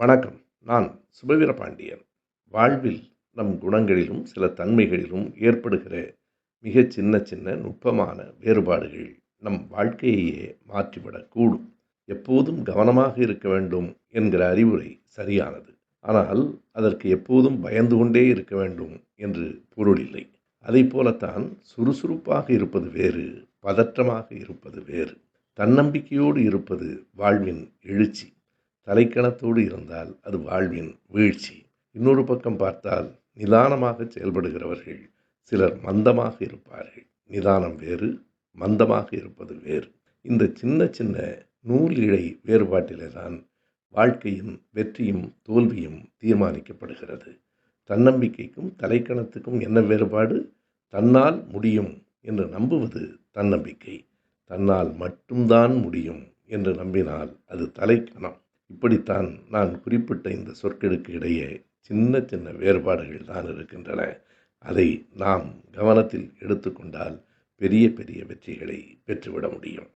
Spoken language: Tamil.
வணக்கம். நான் சுபவீர பாண்டியன் வாழ்வில் நம் குணங்களிலும் சில தன்மைகளிலும் ஏற்படுகிற மிக சின்ன சின்ன நுட்பமான வேறுபாடுகள் நம் வாழ்க்கையையே மாற்றிவிடக்கூடும். எப்போதும் கவனமாக இருக்க வேண்டும் என்கிற அறிவுரை சரியானது. ஆனால் அதற்கு எப்போதும் பயந்து கொண்டே இருக்க வேண்டும் என்று பொருள் இல்லை அதை போலத்தான் சுறுசுறுப்பாக இருப்பது வேறு பதற்றமாக இருப்பது வேறு. தன்னம்பிக்கையோடு இருப்பது வாழ்வின் எழுச்சி. தலைக்கணத்தோடு இருந்தால் அது வாழ்வின் வீழ்ச்சி. இன்னொரு பக்கம் பார்த்தால் நிதானமாக செயல்படுகிறவர்கள் சிலர் மந்தமாக இருப்பார்கள். நிதானம் வேறு மந்தமாக இருப்பது வேறு. இந்த சின்ன சின்ன நூல் இழை வேறுபாட்டிலே தான் வாழ்க்கையின் வெற்றியும் தோல்வியும் தீர்மானிக்கப்படுகிறது. தன்னம்பிக்கைக்கும் தலைக்கணத்துக்கும் என்ன வேறுபாடு? தன்னால் முடியும் என்று நம்புவது தன்னம்பிக்கை. தன்னால் மட்டும்தான் முடியும் என்று நம்பினால் அது தலைக்கணம். இப்படித்தான் நான் குறிப்பிட்ட இந்த சொற்களுக்கு இடையே சின்ன சின்ன வேறுபாடுகள் தான் இருக்கின்றன. அதை நாம் கவனத்தில் எடுத்துக்கொண்டால் பெரிய பெரிய வெற்றிகளை பெற்றுவிட முடியும்.